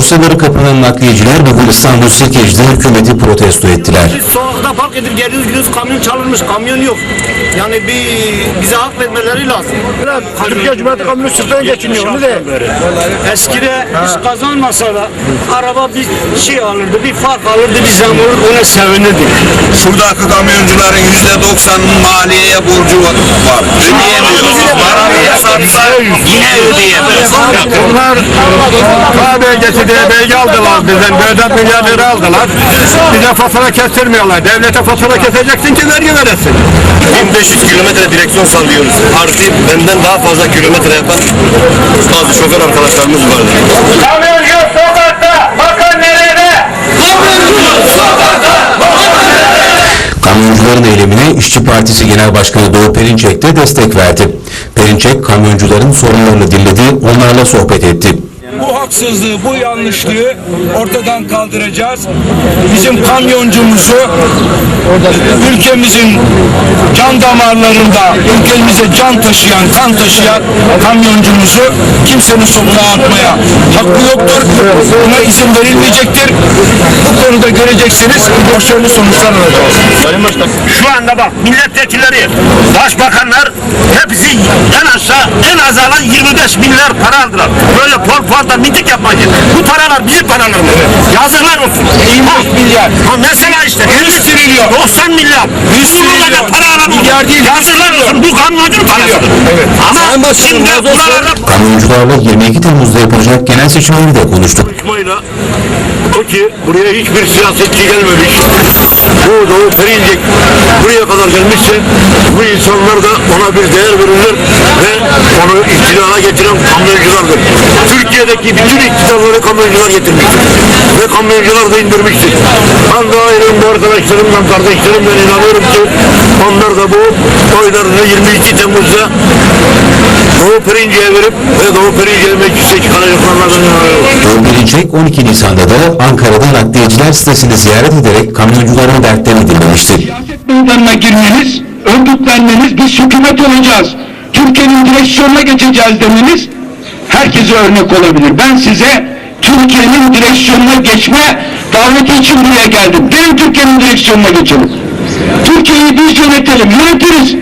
Dosyaları kapanan nakliyeciler bugün İstanbul Sirkeci'de hükümeti protesto ettiler. Biz sokakta park edip geliyoruz gidiyoruz kamyon çalınmış kamyon yok. Yani bir bize hak vermeleri lazım. Türkiye Cumhuriyeti Kamyonu sırttan geçiniyor. Onu de. Eskide hiç kazanmasa da araba bir şey alırdı, bir fark alırdı, bir zam olur, ona sevinirdik. Şuradaki kamyoncuların yüzde doksanının maliyeye borcu var. Ödeyemiyoruz. Yine ödeyemiyoruz. Bunlar KBG'si belge aldılar bizden. Böyle milyar lira aldılar. Bize fatura kestirmiyorlar. Devlete fatura keseceksin ki vergi veresin. 1500 kilometre direksiyon sallıyoruz. Artı benden daha fazla kilometre yapan bazı şoför arkadaşlarımız vardı. Kamyoncuların eylemine İşçi Partisi Genel Başkanı Doğu Perinçek de destek verdi. Perinçek kamyoncuların sorunlarını dinledi, onlarla sohbet etti. Bu haksızlığı, bu yanlışlığı ortadan kaldıracağız. Bizim kamyoncumuzu ülkemizin can damarlarında, ülkemize can taşıyan, kan taşıyan kamyoncumuzu kimsenin sokağa atmaya hakkı yoktur. Buna izin verilmeyecektir. Bu konuda göreceksiniz başarılı sonuçlar alacağız. Şu anda bak milletvekilleri, başbakanlar hepsi en aşağı en az alan 25 milyar para aldılar. Böyle pol polda miting yapmayın. Bu paralar bizim paralarımız. Yazıklar olsun. 25 milyar. Ha mesela işte 100 trilyon. 90 milyar. 100 trilyon. para alamıyor. Milyar değil, Yazıklar olsun. Bu kamyoncunun parası. Evet. Ama şimdi buralarda Kamyoncularla 22 Temmuz'da yapılacak genel seçimleri de konuştuk. konuşmayla o ki buraya hiçbir siyasetçi gelmemiş. Bu Doğu Perinçek buraya kadar gelmişse bu insanlar da ona bir değer verirler ve onu iktidara getiren kamyonculardır. Türkiye'deki bütün iktidarları kamyoncular getirmiştir. Ve kamyoncular da indirmiştir. Ben ayrım bu arkadaşlarımla, kardeşlerimle inanıyorum ki onlar da bu oylarını 22 Temmuz'da Doğu Perinçek'e verip ve Doğu Perinçek'e meclise çıkaracaklarından inanıyorum. Doğu Perinçek 12 Nisan'da da Ankara'da nakliyeciler sitesini ziyaret ederek kamyoncuların dertlerini dinlemişti. siyaset meydanına girmeniz, örgütlenmeniz, biz hükümet olacağız, Türkiye'nin direksiyonuna geçeceğiz demeniz herkese örnek olabilir. Ben size Türkiye'nin direksiyonuna geçme daveti için buraya geldim. Gelin Türkiye'nin direksiyonuna geçelim. Türkiye'yi biz yönetelim, yönetiriz.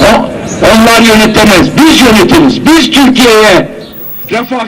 O, onlar yönetemez, biz yönetiriz. Biz Türkiye'ye refah